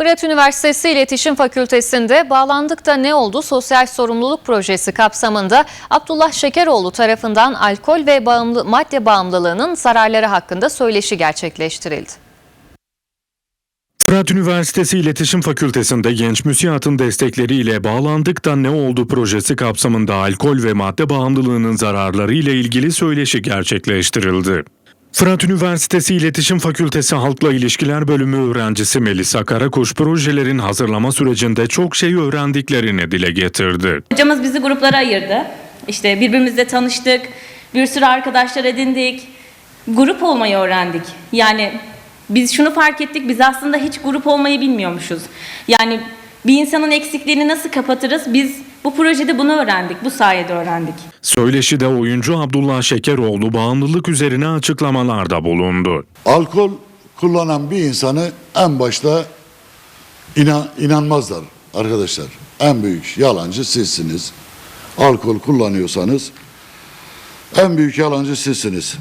Fırat Üniversitesi İletişim Fakültesi'nde Bağlandıkta Ne Oldu Sosyal Sorumluluk Projesi kapsamında Abdullah Şekeroğlu tarafından alkol ve bağımlı, madde bağımlılığının zararları hakkında söyleşi gerçekleştirildi. Fırat Üniversitesi İletişim Fakültesi'nde genç müsiatın destekleriyle Bağlandık da Ne Oldu projesi kapsamında alkol ve madde bağımlılığının zararları ile ilgili söyleşi gerçekleştirildi. Fırat Üniversitesi İletişim Fakültesi Halkla İlişkiler Bölümü öğrencisi Melisa Karakuş projelerin hazırlama sürecinde çok şey öğrendiklerini dile getirdi. Hocamız bizi gruplara ayırdı. İşte birbirimizle tanıştık, bir sürü arkadaşlar edindik, grup olmayı öğrendik. Yani biz şunu fark ettik, biz aslında hiç grup olmayı bilmiyormuşuz. Yani bir insanın eksikliğini nasıl kapatırız? Biz bu projede bunu öğrendik, bu sayede öğrendik. Söyleşide oyuncu Abdullah Şekeroğlu bağımlılık üzerine açıklamalarda bulundu. Alkol kullanan bir insanı en başta inan, inanmazlar arkadaşlar. En büyük yalancı sizsiniz. Alkol kullanıyorsanız en büyük yalancı sizsiniz.